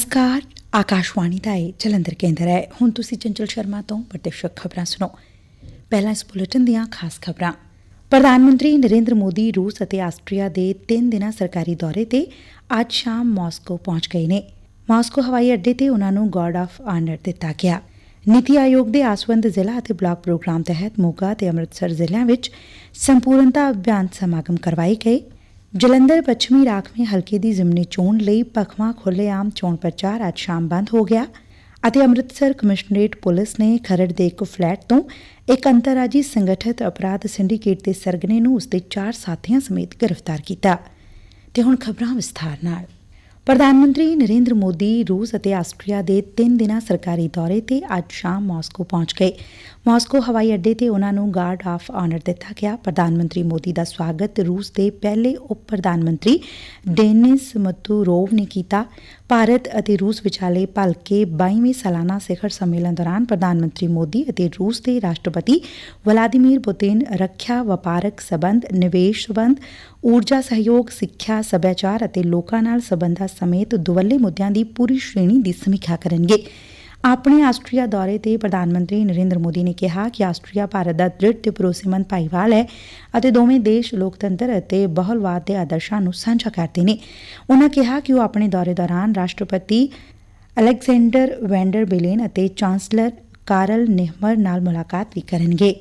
ਨਮਸਕਾਰ ਆਕਾਸ਼ਵਾਣੀ ਦਾ ਇਹ ਜਲੰਧਰ ਕੇਂਦਰ ਹੈ ਹੁਣ ਤੁਸੀਂ ਚੰਚਲ ਸ਼ਰਮਾ ਤੋਂ ਪ੍ਰਤੀਸ਼ਕ ਖਬਰਾਂ ਸੁਣੋ ਪਹਿਲਾਂ ਇਸ ਬੁਲੇਟਿਨ ਦੀਆਂ ਖਾਸ ਖਬਰਾਂ ਪ੍ਰਧਾਨ ਮੰਤਰੀ ਨਰਿੰਦਰ ਮੋਦੀ ਰੂਸ ਅਤੇ ਆਸਟਰੀਆ ਦੇ ਤਿੰਨ ਦਿਨਾਂ ਸਰਕਾਰੀ ਦੌਰੇ ਤੇ ਅੱਜ ਸ਼ਾਮ ਮਾਸਕੋ ਪਹੁੰਚ ਗਏ ਨੇ ਮਾਸਕੋ ਹਵਾਈ ਅੱਡੇ ਤੇ ਉਹਨਾਂ ਨੂੰ ਗਾਰਡ ਆਫ ਆਨਰ ਦਿੱਤਾ ਗਿਆ ਨੀਤੀ ਆਯੋਗ ਦੇ ਆਸਵੰਦ ਜ਼ਿਲ੍ਹਾ ਅਤੇ ਬਲਾਕ ਪ੍ਰੋਗਰਾਮ ਤਹਿਤ ਮੋਗਾ ਤੇ ਅੰਮ੍ਰਿਤਸਰ ਜ਼ਿਲ੍ਹਿਆਂ ਵਿੱਚ ਸੰਪੂਰਨਤਾ ਅਭਿਆਨ ਸਮਾਗਮ ਕਰਵਾਏ ਗਏ ਜਲੰਧਰ ਪੱਛਮੀ ਰਾਖਵੇਂ ਹਲਕੇ ਦੀ ਜ਼ਿਮਨੀ ਚੋਣ ਲਈ ਪਖਵਾ ਖੁੱਲ੍ਹੇਆਮ ਚੋਣ ਪ੍ਰਚਾਰ ਅੱਜ ਸ਼ਾਮ ਬੰਦ ਹੋ ਗਿਆ ਅਤੇ ਅੰਮ੍ਰਿਤਸਰ ਕਮਿਸ਼ਨਰੇਟ ਪੁਲਿਸ ਨੇ ਖਰੜ ਦੇ ਇੱਕ ਫਲੈਟ ਤੋਂ ਇੱਕ ਅੰਤਰਰਾਜੀ ਸੰਗਠਿਤ ਅਪਰਾਧ ਸਿੰਡੀਕੇਟ ਦੇ ਸਰਗਨੇ ਨੂੰ ਉਸਦੇ ਚਾਰ ਸਾਥੀਆਂ ਸਮੇਤ ਗ੍ਰਿਫਤਾਰ ਕੀਤਾ। ਤੇ ਹੁਣ ਖਬਰਾਂ ਵਿਸਥਾਰ ਨਾਲ। ਪ੍ਰਧਾਨ ਮੰਤਰੀ ਨਰਿੰਦਰ ਮੋਦੀ ਰੂਸ ਅਤੇ ਆਸਟਰੀਆ ਦੇ ਤਿੰਨ ਦਿਨਾਂ ਸਰਕਾਰੀ ਦੌਰੇ ਤੇ ਅੱਜ ਸ਼ਾਮ ਮਾਸਕੋ ਪਹੁੰਚ ਗਏ। ਮਾਸਕੋ ਹਵਾਈ ਅੱਡੇ ਤੇ ਉਹਨਾਂ ਨੂੰ ਗਾਰਡ ਆਫ ਆਨਰ ਦਿੱਤਾ ਗਿਆ। ਪ੍ਰਧਾਨ ਮੰਤਰੀ ਮੋਦੀ ਦਾ ਸਵਾਗਤ ਰੂਸ ਦੇ ਪਹਿਲੇ ਉਪ ਪ੍ਰਧਾਨ ਮੰਤਰੀ ਡੇਨਿਸ ਮਤੂਰੋਵ ਨੇ ਕੀਤਾ। ਭਾਰਤ ਅਤੇ ਰੂਸ ਵਿਚਾਲੇ ਭਲਕੇ 22ਵੇਂ ਸਾਲਾਨਾ ਸਿਖਰ ਸੰਮੇਲਨ ਦੌਰਾਨ ਪ੍ਰਧਾਨ ਮੰਤਰੀ ਮੋਦੀ ਅਤੇ ਰੂਸ ਦੇ ਰਾਸ਼ਟਰਪਤੀ ਵਲਾਦੀਮੀਰ ਪੁਤਿਨ ਰੱਖਿਆ ਵਪਾਰਕ ਸਬੰਧ, ਨਿਵੇਸ਼ ਸਬੰਧ, ਊਰਜਾ ਸਹਿਯੋਗ, ਸਿੱਖਿਆ, ਸੱਭਿਆਚਾਰ ਅਤੇ ਲੋਕਾਂ ਨਾਲ ਸਬੰਧਾਂ ਸਮੇਤ ਦੁਵੱਲੇ ਮੁੱਦਿਆਂ ਦੀ ਪੂਰੀ ਸ਼੍ਰੇਣੀ ਦੀ ਸਮੀਖਿਆ ਕਰਨਗੇ। ਆਪਣੇ ਆਸਟਰੀਆ ਦੌਰੇ ਤੇ ਪ੍ਰਧਾਨ ਮੰਤਰੀ ਨਰਿੰਦਰ ਮੋਦੀ ਨੇ ਕਿਹਾ ਕਿ ਆਸਟਰੀਆ ਭਾਰਤ ਦਾ ਦ੍ਰਿੜ ਤੇ ਭਰੋਸੇਮੰਦ ਭਾਈਵਾਲ ਹੈ ਅਤੇ ਦੋਵੇਂ ਦੇਸ਼ ਲੋਕਤੰਤਰ ਅਤੇ ਬਹੁਲਵਾਦ ਦੇ ਆਦਰਸ਼ਾਂ ਨੂੰ ਸਾਂਝਾ ਕਰਦੇ ਨੇ। ਉਨ੍ਹਾਂ ਕਿਹਾ ਕਿ ਉਹ ਆਪਣੇ ਦੌਰੇ ਦੌਰਾਨ ਰਾਸ਼ਟਰਪਤੀ ਅਲੈਗਜ਼ੈਂਡਰ ਵੈਂਡਰ ਬਿਲੇਨ ਅਤੇ ਚਾਂਸਲਰ ਕਾਰਲ ਨਿਹਮਰ ਨਾਲ ਮੁਲਾਕਾਤ ਵੀ ਕਰਨਗੇ।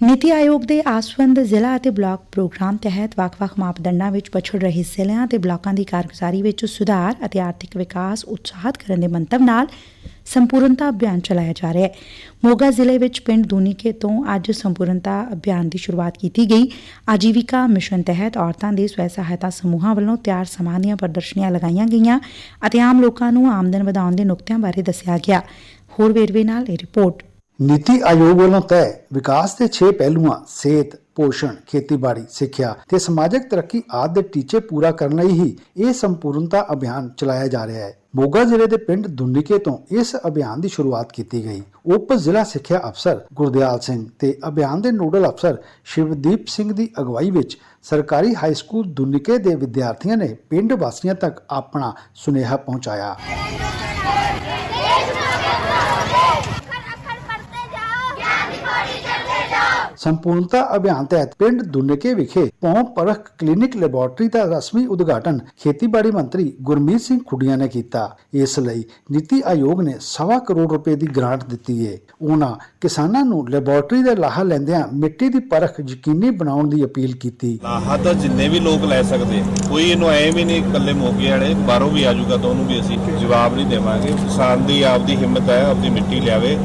ਨੀਤੀ ਆਯੋਗ ਦੇ ਆਸਵੰਦ ਜ਼ਿਲ੍ਹਾ ਅਤੇ ਬਲਾਕ ਪ੍ਰੋਗਰਾਮ ਤਹਿਤ ਵੱਖ-ਵੱਖ ਮਾਪਦੰਡਾਂ ਵਿੱਚ ਪਛੜ ਰਹੇ ਜ਼ਿਲ੍ਹਿਆਂ ਤੇ ਬਲਾਕਾਂ ਦੀ ਕਾਰਗੁਜ਼ਾਰੀ ਵਿੱਚ ਸੁਧਾਰ ਅਤੇ ਆਰਥਿਕ ਵਿਕਾਸ ਉਤਸ਼ਾਹਤ ਕਰਨ ਦੇ ਮੰਤਵ ਨਾਲ ਸੰਪੂਰਨਤਾ ਅਭਿਆਨ ਚਲਾਇਆ ਜਾ ਰਿਹਾ ਹੈ। ਮੋਗਾ ਜ਼ਿਲ੍ਹੇ ਵਿੱਚ ਪਿੰਡ ਦੂਨੀਕੇ ਤੋਂ ਅੱਜ ਸੰਪੂਰਨਤਾ ਅਭਿਆਨ ਦੀ ਸ਼ੁਰੂਆਤ ਕੀਤੀ ਗਈ। ਆਜੀਵਿਕਾ ਮਿਸ਼ਨ ਤਹਿਤ ਔਰਤਾਂ ਦੇ ਸਵੈ ਸਹਾਇਤਾ ਸਮੂਹਾਂ ਵੱਲੋਂ ਤਿਆਰ ਸਮਾਨ ਦੀਆਂ ਪ੍ਰਦਰਸ਼ਨੀਆਂ ਲਗਾਈਆਂ ਗਈਆਂ ਅਤੇ ਆਮ ਲੋਕਾਂ ਨੂੰ ਆਮਦਨ ਵਧਾਉਣ ਦੇ ਨੁਕਤਿਆਂ ਬਾਰੇ ਦੱਸਿਆ ਗਿਆ। ਹੋਰ ਵੇਰਵੇ ਨਾਲ ਇਹ ਰਿਪੋਰਟ। ਨੀਤੀ ਆਯੋਗ ਵੱਲੋਂ ਤੈਅ ਵਿਕਾਸ ਦੇ 6 ਪਹਿਲੂਆਂ, ਸਿਹਤ, ਪੋਸ਼ਣ, ਖੇਤੀਬਾੜੀ, ਸਿੱਖਿਆ ਤੇ ਸਮਾਜਿਕ ਤਰੱਕੀ ਆਦਿ ਦੇ ਟੀਚੇ ਪੂਰਾ ਕਰਨ ਲਈ ਹੀ ਇਹ ਸੰਪੂਰਨਤਾ ਅਭਿਆਨ ਚਲਾਇਆ ਜਾ ਰਿਹਾ ਹੈ। ਮੋਗਾ ਜ਼ਿਲ੍ਹੇ ਦੇ ਪਿੰਡ ਦੁੰਨੀਕੇ ਤੋਂ ਇਸ ਅਭਿਆਨ ਦੀ ਸ਼ੁਰੂਆਤ ਕੀਤੀ ਗਈ। ਉਪ ਜ਼ਿਲ੍ਹਾ ਸਿੱਖਿਆ ਅਫਸਰ ਗੁਰਦਿਆਲ ਸਿੰਘ ਤੇ ਅਭਿਆਨ ਦੇ ਨੋਡਲ ਅਫਸਰ ਸ਼ਿਵਦੀਪ ਸਿੰਘ ਦੀ ਅਗਵਾਈ ਵਿੱਚ ਸਰਕਾਰੀ ਹਾਈ ਸਕੂਲ ਦੁੰਨੀਕੇ ਦੇ ਵਿਦਿਆਰਥੀਆਂ ਨੇ ਪਿੰਡ ਵਾਸੀਆਂ ਤੱਕ ਆਪਣਾ ਸੁਨੇਹਾ ਪਹੁੰਚਾਇਆ। ਸੰਪੂਰਨਤਾ ਅਭਿਆਨ ਤਹਿਤ ਪਿੰਡ ਦੁੰਨਕੇ ਵਿਖੇ ਪੌਂ ਪਰਖ ਕਲੀਨਿਕ ਲੈਬੋਰਟਰੀ ਦਾ ਰਸਮੀ ਉਦਘਾਟਨ ਖੇਤੀਬਾੜੀ ਮੰਤਰੀ ਗੁਰਮੀਤ ਸਿੰਘ ਖੁੱਡੀਆਂ ਨੇ ਕੀਤਾ। ਇਸ ਲਈ ਨੀਤੀ ਆਯੋਗ ਨੇ ਸਵਾ ਕਰੋੜ ਰੁਪਏ ਦੀ ਗ੍ਰਾਂਟ ਦਿੱਤੀ ਹੈ ਉਹਨਾਂ ਕਿਸਾਨਾਂ ਨੂੰ ਲੈਬੋਰਟਰੀ ਦਾ ਲਾਹਾ ਲੈਂਦਿਆਂ ਮਿੱਟੀ ਦੀ ਪਰਖ ਯਕੀਨੀ ਬਣਾਉਣ ਦੀ ਅਪੀਲ ਕੀਤੀ। ਲਾਹਾ ਤਾਂ ਜਿੰਨੇ ਵੀ ਲੋਕ ਲੈ ਸਕਦੇ, ਕੋਈ ਇਹਨੂੰ ਐ ਵੀ ਨਹੀਂ ਇਕੱਲੇ ਮੋਗੇ ਵਾਲੇ, ਬਾਹਰੋਂ ਵੀ ਆਜੂਗਾ ਤਾਂ ਉਹਨੂੰ ਵੀ ਅਸੀਂ ਜਵਾਬ ਨਹੀਂ ਦੇਵਾਂਗੇ। ਕਿਸਾਨ ਦੀ ਆਪਦੀ ਹਿੰਮਤ ਹੈ, ਆਪਦੀ ਮਿੱਟੀ ਲਿਆਵੇ।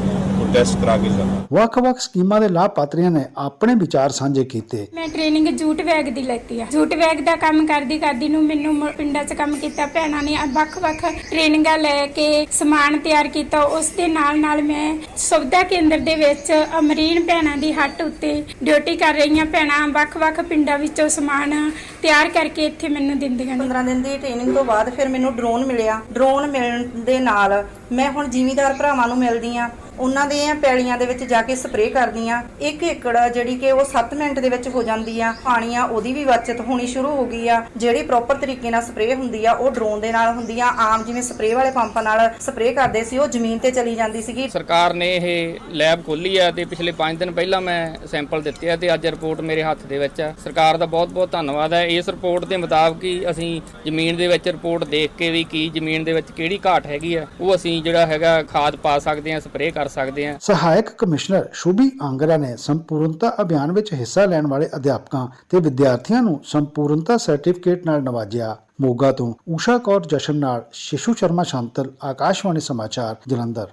ਟੈਸਟ ਕਰਾ ਕੇ ਜਾਵੇ ਵੱਖ-ਵੱਖ ਸਕੀਮਾਂ ਦੇ ਲਾਭਪਾਤਰੀਆਂ ਨੇ ਆਪਣੇ ਵਿਚਾਰ ਸਾਂਝੇ ਕੀਤੇ। ਮੈਂ ਟ੍ਰੇਨਿੰਗ ਜੂਟ ਬੈਗ ਦੀ ਲੈਤੀ ਆ। ਜੂਟ ਬੈਗ ਦਾ ਕੰਮ ਕਰਦੀ ਕਰਦੀ ਨੂੰ ਮੈਨੂੰ ਮ- ਪਿੰਡਾਂ 'ਚ ਕੰਮ ਕੀਤਾ ਭੈਣਾਂ ਨੇ ਵੱਖ-ਵੱਖ ਟ੍ਰੇਨਿੰਗਾਂ ਲੈ ਕੇ ਸਮਾਨ ਤਿਆਰ ਕੀਤਾ। ਉਸ ਦੇ ਨਾਲ ਨਾਲ ਮੈਂ ਸੁਵਿਧਾ ਕੇਂਦਰ ਦੇ ਵਿੱਚ ਅਮਰੀਨ ਭੈਣਾਂ ਦੀ ਹੱਟ ਉੱਤੇ ਡਿਊਟੀ ਕਰ ਰਹੀਆਂ ਭੈਣਾਂ ਵੱਖ-ਵੱਖ ਪਿੰਡਾਂ ਵਿੱਚੋਂ ਸਮਾਨ ਤਿਆਰ ਕਰਕੇ ਇੱਥੇ ਮੈਨੂੰ ਦਿੰਦੀਆਂ ਨੇ। 15 ਦਿਨ ਦੀ ਟ੍ਰੇਨਿੰਗ ਤੋਂ ਬਾਅਦ ਫਿਰ ਮੈਨੂੰ ਡਰੋਨ ਮਿਲਿਆ। ਡਰੋਨ ਮਿਲਣ ਦੇ ਨਾਲ ਮੈਂ ਹੁਣ ਜ਼ਿਮੀਦਾਰ ਭਰਾਵਾਂ ਨੂੰ ਮਿਲਦੀ ਆ ਉਹਨਾਂ ਦੇ ਪੈਲੀਆਂ ਦੇ ਵਿੱਚ ਜਾ ਕੇ ਸਪਰੇਅ ਕਰਦੀ ਆ ਇੱਕ ਏਕੜ ਜਿਹੜੀ ਕਿ ਉਹ 7 ਮਿੰਟ ਦੇ ਵਿੱਚ ਹੋ ਜਾਂਦੀ ਆ। ਪਾਣੀ ਆ ਉਹਦੀ ਵੀ ਬਚਤ ਹੋਣੀ ਸ਼ੁਰੂ ਹੋ ਗਈ ਆ। ਜਿਹੜੀ ਪ੍ਰੋਪਰ ਤਰੀਕੇ ਨਾਲ ਸਪਰੇਅ ਹੁੰਦੀ ਆ, ਉਹ ਡਰੋਨ ਦੇ ਨਾਲ ਹੁੰਦੀ ਆ। ਆਮ ਜਿਵੇਂ ਸਪਰੇਅ ਵਾਲੇ ਪੰਪਾਂ ਨਾਲ ਸਪਰੇਅ ਕਰਦੇ ਸੀ, ਉਹ ਜ਼ਮੀਨ ਤੇ ਚਲੀ ਜਾਂਦੀ ਸੀਗੀ। ਸਰਕਾਰ ਨੇ ਇਹ ਲੈਬ ਖੋਲੀ ਆ ਤੇ ਪਿਛਲੇ 5 ਦਿਨ ਪਹਿਲਾਂ ਮੈਂ ਸੈਂਪਲ ਦਿੱਤੇ ਆ ਤੇ ਅੱਜ ਰਿਪੋਰਟ ਮੇਰੇ ਹੱਥ ਦੇ ਵਿੱਚ ਆ। ਸਰਕਾਰ ਦਾ ਬਹੁਤ-ਬਹੁਤ ਧੰਨਵਾਦ ਹੈ ਇਸ ਰਿਪੋਰਟ ਦੇ ਮੁਤਾਬਕ ਹੀ ਅਸੀਂ ਜ਼ਮੀਨ ਦੇ ਵਿੱਚ ਰਿਪੋਰਟ ਦੇਖ ਕੇ ਵੀ ਕੀ ਜ਼ਮੀਨ ਦੇ ਵਿੱਚ ਕਿਹੜੀ ਘਾਟ ਹੈਗੀ ਆ, ਉਹ ਅਸੀਂ ਜਿਹੜਾ ਹੈਗਾ ਖਾਦ ਪਾ ਸਕਦੇ ਆ, ਸਪਰੇਅ ਕਰ ਸਕਦੇ ਆ ਸਹਾਇਕ ਕਮਿਸ਼ਨਰ ਸ਼ੁਭੀ ਆਂਗਰਾ ਨੇ ਸੰਪੂਰਨਤਾ ਅਭਿਆਨ ਵਿੱਚ ਹਿੱਸਾ ਲੈਣ ਵਾਲੇ ਅਧਿਆਪਕਾਂ ਤੇ ਵਿਦਿਆਰਥੀਆਂ ਨੂੰ ਸੰਪੂਰਨਤਾ ਸਰਟੀਫਿਕੇਟ ਨਾਲ ਨਵਾਜਿਆ। ਮੋਗਾ ਤੋਂ ਊਸ਼ਾ ਕੌਰ ਜਸ਼ਨ ਨਾਲ ਸ਼ਿਸ਼ੂ ਸ਼ਰਮਾ ਸ਼ਾਂਤਲ ਆਕਾਸ਼ਵਾਣੀ ਸਮਾਚਾਰ ਜਲੰਧਰ।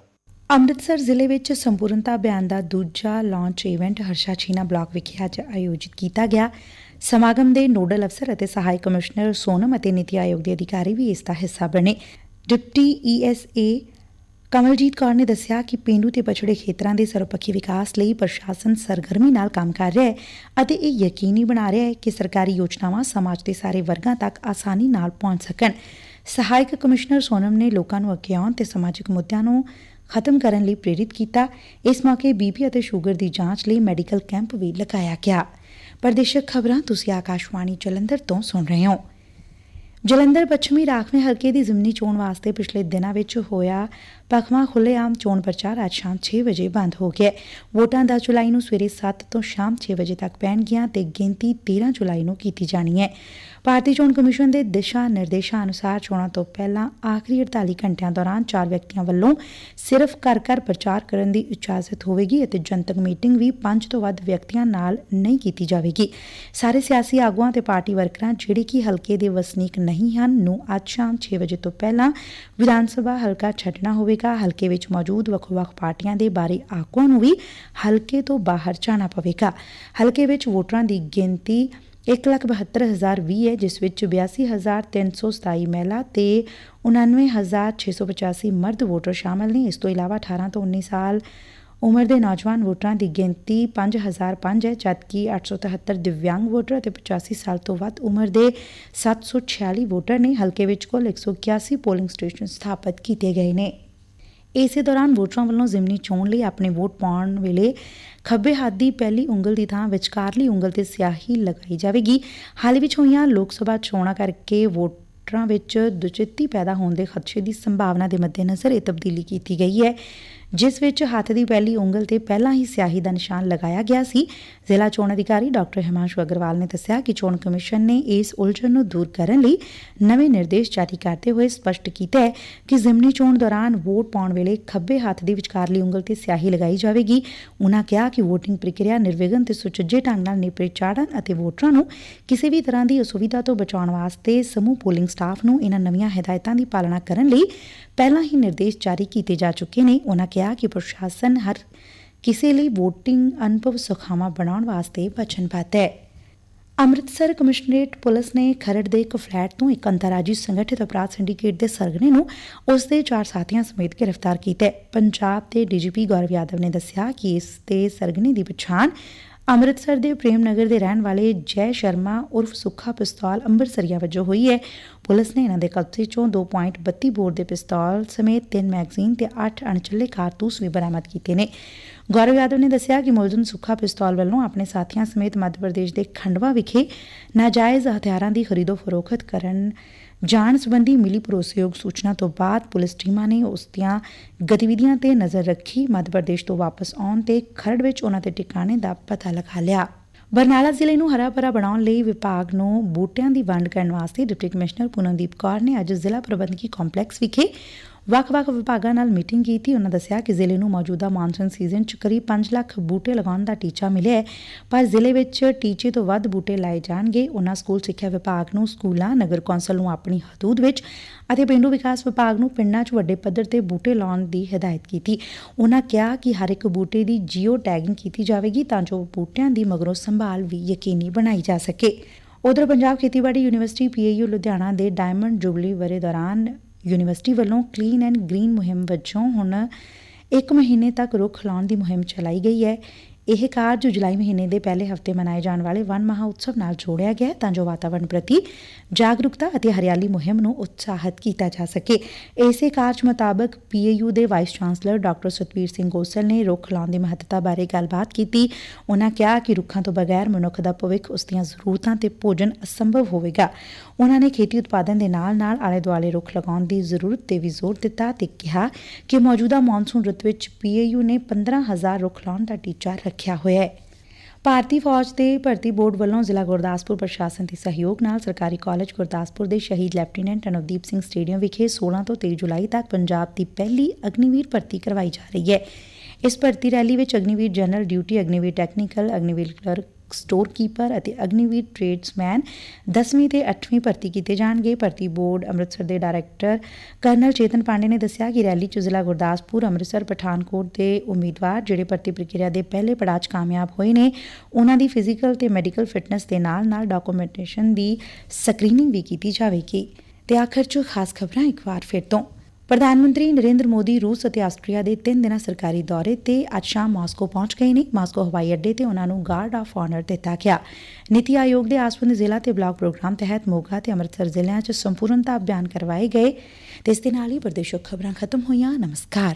ਅੰਮ੍ਰਿਤਸਰ ਜ਼ਿਲ੍ਹੇ ਵਿੱਚ ਸੰਪੂਰਨਤਾ ਅਭਿਆਨ ਦਾ ਦੂਜਾ launch event Harsha Chhina block ਵਿਖੇ ਅੱਜ ਆਯੋਜਿਤ ਕੀਤਾ ਗਿਆ। ਸਮਾਗਮ ਦੇ ਨੋਡਲ ਅਫਸਰ ਅਤੇ ਸਹਾਇਕ ਕਮਿਸ਼ਨਰ ਸੋਨਮ ਅਤੇ ਨੀਤੀ ਆਯੋਗ ਦੇ ਅਧਿਕਾਰੀ ਵੀ ਇਸ ਦਾ ਹਿੱਸਾ ਬਣੇ। ਡਿਪਟੀ ਈਐਸਏ ਕਮਲਜੀਤ ਕੌਰ ਨੇ ਦੱਸਿਆ ਕਿ ਪਿੰਡੂ ਤੇ ਪਛੜੇ ਖੇਤਰਾਂ ਦੇ ਸਰਵਪੱਖੀ ਵਿਕਾਸ ਲਈ ਪ੍ਰਸ਼ਾਸਨ ਸਰਗਰਮੀ ਨਾਲ ਕੰਮ ਕਰ ਰਿਹਾ ਹੈ ਅਤੇ ਇਹ ਯਕੀਨੀ ਬਣਾ ਰਿਹਾ ਹੈ ਕਿ ਸਰਕਾਰੀ ਯੋਜਨਾਵਾਂ ਸਮਾਜ ਦੇ ਸਾਰੇ ਵਰਗਾਂ ਤੱਕ ਆਸਾਨੀ ਨਾਲ ਪਹੁੰਚ ਸਕਣ। ਸਹਾਇਕ ਕਮਿਸ਼ਨਰ ਸੋਨਮ ਨੇ ਲੋਕਾਂ ਨੂੰ ਅੱਗੇ ਆਉਣ ਤੇ ਸਮਾਜਿਕ ਮੁੱਦਿਆਂ ਨੂੰ ਖਤਮ ਕਰਨ ਲਈ ਪ੍ਰੇਰਿਤ ਕੀਤਾ। ਇਸ ਮੌਕੇ ਬੀਪੀ ਅਤੇ ਸ਼ੂਗਰ ਦੀ ਜਾਂਚ ਲਈ ਮੈਡੀਕਲ ਕੈਂਪ ਵੀ ਲਗਾਇਆ ਗਿਆ। ਪ੍ਰਦੇਸ਼ਕ ਖਬਰਾਂ ਤੁਸੀਂ ਆਕਾਸ਼ਵਾਣੀ ਜਲੰਧਰ ਤੋਂ ਸੁਣ ਰਹੇ ਹੋ। ਜਲੰਧਰ ਪੱਛਮੀ ਰਾਖਵੇਂ ਹਲਕੇ ਦੀ ਜ਼ਿਮਨੀ ਚੋਣ ਵਾਸਤੇ ਪਿਛਲੇ ਦਿਨਾਂ ਵਿੱਚ ਹੋਇਆ ਪਖਵਾ ਖੁੱਲ੍ਹੇਆਮ ਚੋਣ ਪ੍ਰਚਾਰ ਅੱਜ ਸ਼ਾਮ 6 ਵਜੇ ਬੰਦ ਹੋ ਗਿਆ ਵੋਟਾਂ 10 ਜੁਲਾਈ ਨੂੰ ਸਵੇਰੇ 7 ਤੋਂ ਸ਼ਾਮ 6 ਵਜੇ ਤੱਕ ਪੈਣਗੀਆਂ ਤੇ ਗਿਣਤੀ 13 ਜੁਲਾਈ ਨੂੰ ਕੀਤੀ ਜਾਣੀ ਹੈ। ਭਾਰਤੀ ਚੋਣ ਕਮਿਸ਼ਨ ਦੇ ਦਿਸ਼ਾ ਨਿਰਦੇਸ਼ਾਂ ਅਨੁਸਾਰ ਚੋਣਾਂ ਤੋਂ ਪਹਿਲਾਂ ਆਖਰੀ 48 ਘੰਟਿਆਂ ਦੌਰਾਨ ਚਾਰ ਵਿਅਕਤੀਆਂ ਵੱਲੋਂ ਸਿਰਫ ਘਰ ਘਰ ਪ੍ਰਚਾਰ ਕਰਨ ਦੀ ਇਜਾਜ਼ਤ ਹੋਵੇਗੀ ਅਤੇ ਜਨਤਕ ਮੀਟਿੰਗ ਵੀ 5 ਤੋਂ ਵੱਧ ਵਿਅਕਤੀਆਂ ਨਾਲ ਨਹੀਂ ਕੀਤੀ ਜਾਵੇਗੀ। ਸਾਰੇ ਸਿਆਸੀ ਆਗੂਆਂ ਤੇ ਪਾਰਟੀ ਵਰਕਰਾਂ ਜਿਹੜੇ ਕਿ ਹਲਕੇ ਦੇ ਵਸਨੀਕ ਨਹੀਂ ਹਨ, ਨੂੰ ਅੱਜ ਸ਼ਾਮ 6 ਵਜੇ ਤੋਂ ਪਹਿਲਾਂ ਵਿਧਾਨ ਸਭਾ ਹਲਕਾ ਛੱਡਣਾ ਹੋਵੇਗਾ। ਹਲਕੇ ਵਿੱਚ ਮੌਜੂਦ ਵੱਖ-ਵੱਖ ਪਾਰਟੀਆਂ ਦੇ ਬਾਰੇ ਆਗੂਆਂ ਨੂੰ ਵੀ ਹਲਕੇ ਤੋਂ ਬਾਹਰ ਜਾਣਾ ਪਵੇਗਾ। ਹਲਕੇ ਵਿੱਚ ਵੋਟਰਾਂ ਦੀ ਗਿਣਤੀ 172020 ਹੈ, ਜਿਸ ਵਿੱਚ 82327 ਮਹਿਲਾ ਤੇ 99685 ਮਰਦ ਵੋਟਰ ਸ਼ਾਮਲ ਨੇ। ਇਸ ਤੋਂ ਇਲਾਵਾ 18 ਤੋਂ 19 ਸਾਲ ਉਮਰ ਦੇ ਨੌਜਵਾਨ ਵੋਟਰਾਂ ਦੀ ਗਿਣਤੀ 5005 ਹੈ, ਜਦਕਿ 873 ਦਿਵਿਆਂਗ ਵੋਟਰ ਅਤੇ 85 ਸਾਲ ਤੋਂ ਵੱਧ ਉਮਰ ਦੇ 746 ਵੋਟਰ ਨੇ। ਹਲਕੇ ਵਿੱਚ ਕੁੱਲ 181 ਪੋਲਿੰਗ ਸਟੇਸ਼ਨ ਸਥਾਪਿਤ ਕੀਤੇ ਗਏ ਨੇ। ਇਸੇ ਦੌਰਾਨ ਵੋਟਰਾਂ ਵੱਲੋਂ ਜ਼ਿਮਨੀ ਚੋਣ ਲਈ ਆਪਣੇ ਵੋਟ ਪਾਉਣ ਵੇਲੇ ਖੱਬੇ ਹੱਥ ਦੀ ਪਹਿਲੀ ਉਂਗਲ ਦੀ ਥਾਂ ਵਿਚਕਾਰਲੀ ਉਂਗਲ ਤੇ ਸਿਆਹੀ ਲਗਾਈ ਜਾਵੇਗੀ। ਹਾਲ ਵਿੱਚ ਹੋਈਆਂ ਲੋਕ ਸਭਾ ਚੋਣਾਂ ਕਰਕੇ ਵੋਟਰਾਂ ਵਿੱਚ ਦੁਚਿੱਤੀ ਪੈਦਾ ਹੋਣ ਦੇ ਖਦਸ਼ੇ ਦੀ ਸੰਭਾਵਨਾ ਦੇ ਮੱਦੇਨਜ਼ਰ ਇਹ ਤਬਦੀਲੀ ਕੀਤੀ ਗਈ ਹੈ। ਜਿਸ ਵਿੱਚ ਹੱਥ ਦੀ ਪਹਿਲੀ ਉਂਗਲ ਤੇ ਪਹਿਲਾਂ ਹੀ ਸਿਆਹੀ ਦਾ ਨਿਸ਼ਾਨ ਲਗਾਇਆ ਗਿਆ ਸੀ। ਜ਼ਿਲ੍ਹਾ ਚੋਣ ਅਧਿਕਾਰੀ ਡਾਕਟਰ ਹਿਮਾਂਸ਼ੂ ਅਗਰਵਾਲ ਨੇ ਦੱਸਿਆ ਕਿ ਚੋਣ ਕਮਿਸ਼ਨ ਨੇ ਇਸ ਉਲਝਣ ਨੂੰ ਦੂਰ ਕਰਨ ਲਈ ਨਵੇਂ ਨਿਰਦੇਸ਼ ਜਾਰੀ ਕਰਦੇ ਹੋਏ ਸਪਸ਼ਟ ਕੀਤਾ ਹੈ ਕਿ ਜ਼ਿਮਨੀ ਚੋਣ ਦੌਰਾਨ ਵੋਟ ਪਾਉਣ ਵੇਲੇ ਖੱਬੇ ਹੱਥ ਦੀ ਵਿਚਕਾਰਲੀ ਉਂਗਲ ਤੇ ਸਿਆਹੀ ਲਗਾਈ ਜਾਵੇਗੀ। ਉਨ੍ਹਾਂ ਕਿਹਾ ਕਿ VOTING ਪ੍ਰਕਿਰਿਆ ਨਿਰਵਿਘਨ ਤੇ ਸੁਚੱਜੇ ਢੰਗ ਨਾਲ ਨੇਪਰੇ ਚਾੜਨ ਅਤੇ ਵੋਟਰਾਂ ਨੂੰ ਕਿਸੇ ਵੀ ਤਰ੍ਹਾਂ ਦੀ ਅਸੁਵਿਧਾ ਤੋਂ ਬਚਾਉਣ ਵਾਸਤੇ ਸਮੂਹ ਪੋਲਿੰਗ ਸਟਾਫ ਨੂੰ ਇਹਨਾਂ ਨਵੀਆਂ ਹਦਾਇਤਾਂ ਦੀ ਪਾਲਣਾ ਕਰਨ ਲਈ ਪਹਿਲਾਂ ਹੀ ਨਿਰਦੇਸ਼ ਜਾਰੀ ਕੀਤੇ ਜਾ ਚੁੱਕੇ ਨੇ। ਉਨ੍ਹਾਂ ਕਿਹਾ ਕਿ ਪ੍ਰਸ਼ਾਸਨ ਹਰ ਕਿਸੇ ਲਈ VOTING ਅਨੁਭਵ ਸੁਖਾਵਾਂ ਬਣਾਉਣ ਵਾਸਤੇ ਵਚਨਬੱਧ ਹੈ। ਅੰਮ੍ਰਿਤਸਰ ਕਮਿਸ਼ਨਰੇਟ ਪੁਲਿਸ ਨੇ ਖਰੜ ਦੇ ਇੱਕ ਫਲੈਟ ਤੋਂ ਇੱਕ ਅੰਤਰਰਾਜੀ ਸੰਗਠਿਤ ਅਪਰਾਧ ਸਿੰਡੀਕੇਟ ਦੇ ਸਰਗਨੇ ਨੂੰ ਉਸ ਦੇ ਚਾਰ ਸਾਥੀਆਂ ਸਮੇਤ ਗ੍ਰਿਫਤਾਰ ਕੀਤਾ ਹੈ। ਪੰਜਾਬ ਦੇ ਡੀਜੀਪੀ ਗੌਰਵ ਯਾਦਵ ਨੇ ਦੱਸਿਆ ਕਿ ਇਸ ਦੇ ਸਰਗਨੇ ਦੀ ਪਛਾਣ ਅੰਮ੍ਰਿਤਸਰ ਦੇ ਪ੍ਰੇਮ ਨਗਰ ਦੇ ਰਹਿਣ ਵਾਲੇ ਜੈ ਸ਼ਰਮਾ ਉਰਫ ਸੁੱਖਾ ਪਿਸਤੌਲ ਅੰਮ੍ਰਿਤਸਰੀਆ ਵਜੋਂ ਹੋਈ ਹੈ। ਪੁਲਿਸ ਨੇ ਇਹਨਾਂ ਦੇ ਕਬਜ਼ੇ ਚੋਂ 2.32 ਬੋਰ ਦੇ ਪਿਸਤੌਲ ਸਮੇਤ ਤਿੰਨ ਮੈਗਜ਼ੀਨ ਤੇ 8 ਅਣਚੱਲੇ ਕਾਰਤੂਸ ਵੀ ਬਰਾਮਦ ਕੀਤੇ ਨੇ। ਗੌਰਵ ਯਾਦਵ ਨੇ ਦੱਸਿਆ ਕਿ ਮੁਲਜ਼ਮ ਸੁੱਖਾ ਪਿਸਤੌਲ ਵੱਲੋਂ ਆਪਣੇ ਸਾਥੀਆਂ ਸਮੇਤ ਮੱਧ ਪ੍ਰਦੇਸ਼ ਦੇ ਖੰਡਵਾ ਵਿਖੇ ਨਾਜਾਇਜ਼ ਹਥਿਆਰਾਂ ਦੀ ਖਰੀਦੋ ਫਰੋਖਤ ਕਰਨ ਜਾਣ ਸੰਬੰਧੀ ਮਿਲੀ ਭਰੋਸੇਯੋਗ ਸੂਚਨਾ ਤੋਂ ਬਾਅਦ ਪੁਲਿਸ ਟੀਮਾਂ ਨੇ ਉਸ ਦੀਆਂ ਗਤੀਵਿਧੀਆਂ ਤੇ ਨਜ਼ਰ ਰੱਖੀ। ਮੱਧ ਪ੍ਰਦੇਸ਼ ਤੋਂ ਵਾਪਸ ਆਉਣ ਤੇ ਖਰੜ ਵਿੱਚ ਉਹਨਾਂ ਦੇ ਟਿਕਾਣੇ ਦਾ ਪਤਾ ਲਗਾ ਲਿਆ। ਬਰਨਾਲਾ ਜ਼ਿਲ੍ਹੇ ਨੂੰ ਹਰਾ ਭਰਾ ਬਣਾਉਣ ਲਈ ਵਿਭਾਗ ਨੂੰ ਬੂਟਿਆਂ ਦੀ ਵੰਡ ਕਰਨ ਵਾਸਤੇ ਡਿਪਟੀ ਕਮਿਸ਼ਨਰ ਪੂਨਮਦੀਪ ਕੌਰ ਨੇ ਅੱਜ ਜ਼ਿਲ੍ਹਾ ਪ੍ਰਬੰਧਕੀ ਕੰਪਲੈਕਸ ਵਿਖੇ ਵੱਖ-ਵੱਖ ਵਿਭਾਗਾਂ ਨਾਲ ਮੀਟਿੰਗ ਕੀਤੀ। ਉਨ੍ਹਾਂ ਦੱਸਿਆ ਕਿ ਜ਼ਿਲ੍ਹੇ ਨੂੰ ਮੌਜੂਦਾ ਮਾਨਸੂਨ ਸੀਜ਼ਨ 'ਚ ਕਰੀਬ 5 ਲੱਖ ਬੂਟੇ ਲਗਾਉਣ ਦਾ ਟੀਚਾ ਮਿਲਿਆ ਹੈ। ਪਰ ਜ਼ਿਲ੍ਹੇ ਵਿੱਚ ਟੀਚੇ ਤੋਂ ਵੱਧ ਬੂਟੇ ਲਾਏ ਜਾਣਗੇ। ਉਨ੍ਹਾਂ ਸਕੂਲ ਸਿੱਖਿਆ ਵਿਭਾਗ ਨੂੰ ਸਕੂਲਾਂ, ਨਗਰ ਕੌਂਸਲ ਨੂੰ ਆਪਣੀ ਹਦੂਦ ਵਿੱਚ ਅਤੇ ਪਿੰਡੂ ਵਿਕਾਸ ਵਿਭਾਗ ਨੂੰ ਪਿੰਡਾਂ 'ਚ ਵੱਡੇ ਪੱਧਰ ਤੇ ਬੂਟੇ ਲਾਉਣ ਦੀ ਹਦਾਇਤ ਕੀਤੀ। ਉਨ੍ਹਾਂ ਕਿਹਾ ਕਿ ਹਰ ਇੱਕ ਬੂਟੇ ਦੀ ਜੀਓ ਟੈਗਿੰਗ ਕੀਤੀ ਜਾਵੇਗੀ ਤਾਂ ਜੋ ਬੂਟਿਆਂ ਦੀ ਮਗਰੋਂ ਸੰਭਾਲ ਵੀ ਯਕੀਨੀ ਬਣਾਈ ਜਾ ਸਕੇ। ਉਧਰ ਪੰਜਾਬ ਖੇਤੀਬਾੜੀ ਯੂਨੀਵਰਸਿਟੀ ਪੀਏਯੂ ਲੁਧਿਆਣਾ ਦੇ ਡਾਇਮੰਡ ਜੁਬਲੀ ਵਰੇ ਦੌਰਾਨ ਯੂਨੀਵਰਸਿਟੀ ਵੱਲੋਂ ਕਲੀਨ ਐਂਡ ਗ੍ਰੀਨ ਮੁਹਿੰਮ ਵਜੋਂ ਹੁਣ ਇੱਕ ਮਹੀਨੇ ਤੱਕ ਰੁੱਖ ਲਾਉਣ ਦੀ ਮੁਹਿੰਮ ਚਲਾਈ ਗਈ ਹੈ। ਇਹ ਕਾਰਜ ਜੁਲਾਈ ਮਹੀਨੇ ਦੇ ਪਹਿਲੇ ਹਫ਼ਤੇ ਮਨਾਏ ਜਾਣ ਵਾਲੇ ਵਨ ਮਹਾ ਉਤਸਵ ਨਾਲ ਜੋੜਿਆ ਗਿਆ ਤਾਂ ਜੋ ਵਾਤਾਵਰਣ ਪ੍ਰਤੀ ਜਾਗਰੂਕਤਾ ਅਤੇ ਹਰਿਆਲੀ ਮੁਹਿੰਮ ਨੂੰ ਉਤਸ਼ਾਹਿਤ ਕੀਤਾ ਜਾ ਸਕੇ। ਇਸੇ ਕਾਰਜ ਮੁਤਾਬਕ ਪੀਏਯੂ ਦੇ vice chancellor doctor Satvir Singh Gosal ਨੇ ਰੁੱਖ ਲਾਉਣ ਦੀ ਮਹੱਤਤਾ ਬਾਰੇ ਗੱਲਬਾਤ ਕੀਤੀ। ਉਹਨਾਂ ਕਿਹਾ ਕਿ ਰੁੱਖਾਂ ਤੋਂ ਬਗੈਰ ਮਨੁੱਖ ਦਾ ਭਵਿੱਖ ਉਸ ਦੀਆਂ ਜ਼ਰੂਰਤਾਂ ਤੇ ਭੋਜਨ ਅਸੰਭਵ ਹੋਵੇਗਾ। ਉਹਨਾਂ ਨੇ ਖੇਤੀ ਉਤਪਾਦਨ ਦੇ ਨਾਲ-ਨਾਲ ਆਲੇ-ਦੁਆਲੇ ਰੁੱਖ ਲਗਾਉਣ ਦੀ ਜ਼ਰੂਰਤ ਤੇ ਵੀ ਜ਼ੋਰ ਦਿੱਤਾ ਤੇ ਕਿਹਾ ਕਿ ਮੌਜੂਦਾ ਮੌਨਸੂਨ ਰੁੱਤ ਵਿੱਚ ਪੀਏਯੂ ਨੇ 15000 ਰੁੱਖ ਲਾਉਣ ਦਾ ਟੀਚਾ ਰੱਖਿਆ। ਹੋਇਆ ਹੈ। ਭਾਰਤੀ ਫੌਜ ਦੇ ਭਰਤੀ ਬੋਰਡ ਵੱਲੋਂ ਜ਼ਿਲ੍ਹਾ ਗੁਰਦਾਸਪੁਰ ਪ੍ਰਸ਼ਾਸਨ ਦੇ ਸਹਿਯੋਗ ਨਾਲ ਸਰਕਾਰੀ ਕਾਲਜ ਗੁਰਦਾਸਪੁਰ ਦੇ ਸ਼ਹੀਦ ਲੈਫਟੀਨੈਂਟ ਅਨੁਦੀਪ ਸਿੰਘ ਸਟੇਡੀਅਮ ਵਿਖੇ 16 ਤੋਂ 23 ਜੁਲਾਈ ਤੱਕ ਪੰਜਾਬ ਦੀ ਪਹਿਲੀ ਅਗਨੀਵੀਰ ਭਰਤੀ ਕਰਵਾਈ ਜਾ ਰਹੀ ਹੈ। ਇਸ ਭਰਤੀ ਰੈਲੀ ਵਿੱਚ Agniveer general duty, Agniveer technical, Agniveer clerk store keeper ਅਤੇ ਅਗਨੀਵੀਰ ਟ੍ਰੇਡਸਮੈਨ 10ਵੀਂ ਤੇ 8ਵੀਂ ਭਰਤੀ ਕੀਤੇ ਜਾਣਗੇ। ਭਰਤੀ ਬੋਰਡ ਅੰਮ੍ਰਿਤਸਰ ਦੇ ਡਾਇਰੈਕਟਰ ਕਰਨਲ ਚੇਤਨ ਪਾਂਡੇ ਨੇ ਦੱਸਿਆ ਕਿ ਰੈਲੀ 'ਚ ਜ਼ਿਲ੍ਹਾ ਗੁਰਦਾਸਪੁਰ, ਅੰਮ੍ਰਿਤਸਰ, ਪਠਾਨਕੋਟ ਦੇ ਉਮੀਦਵਾਰ ਜਿਹੜੇ ਭਰਤੀ ਪ੍ਰਕਿਰਿਆ ਦੇ ਪਹਿਲੇ ਪੜਾਅ 'ਚ ਕਾਮਯਾਬ ਹੋਏ ਨੇ, ਉਹਨਾਂ ਦੀ ਫਿਜ਼ੀਕਲ ਤੇ ਮੈਡੀਕਲ ਫਿਟਨੈਸ ਦੇ ਨਾਲ-ਨਾਲ ਡਾਕੂਮੈਂਟੇਸ਼ਨ ਦੀ ਸਕਰੀਨਿੰਗ ਵੀ ਕੀਤੀ ਜਾਵੇਗੀ। ਤੇ ਆਖਰ 'ਚ ਖਾਸ ਖਬਰਾਂ ਇੱਕ ਵਾਰ ਫਿਰ ਤੋਂ। ਪ੍ਰਧਾਨ ਮੰਤਰੀ ਨਰਿੰਦਰ ਮੋਦੀ ਰੂਸ ਅਤੇ ਆਸਟਰੀਆ ਦੇ ਤਿੰਨ ਦਿਨਾਂ ਸਰਕਾਰੀ ਦੌਰੇ ਤੇ ਅੱਜ ਸ਼ਾਮ ਮਾਸਕੋ ਪਹੁੰਚ ਗਏ ਨੇ। ਮਾਸਕੋ ਹਵਾਈ ਅੱਡੇ ਤੇ ਉਹਨਾਂ ਨੂੰ ਗਾਰਡ ਆਫ ਆਨਰ ਦਿੱਤਾ ਗਿਆ। ਨੀਤੀ ਆਯੋਗ ਦੇ ਆਸਵੰਦ ਜ਼ਿਲ੍ਹਾ ਤੇ ਬਲਾਕ ਪ੍ਰੋਗਰਾਮ ਤਹਿਤ ਮੋਗਾ ਤੇ ਅੰਮ੍ਰਿਤਸਰ ਜ਼ਿਲ੍ਹਿਆਂ 'ਚ ਸੰਪੂਰਨਤਾ ਅਭਿਆਨ ਕਰਵਾਏ ਗਏ। ਤੇ ਇਸ ਦੇ ਨਾਲ ਹੀ ਪ੍ਰਦੇਸ਼ਕ ਖਬਰਾਂ ਖਤਮ ਹੋਈਆਂ। ਨਮਸਕਾਰ।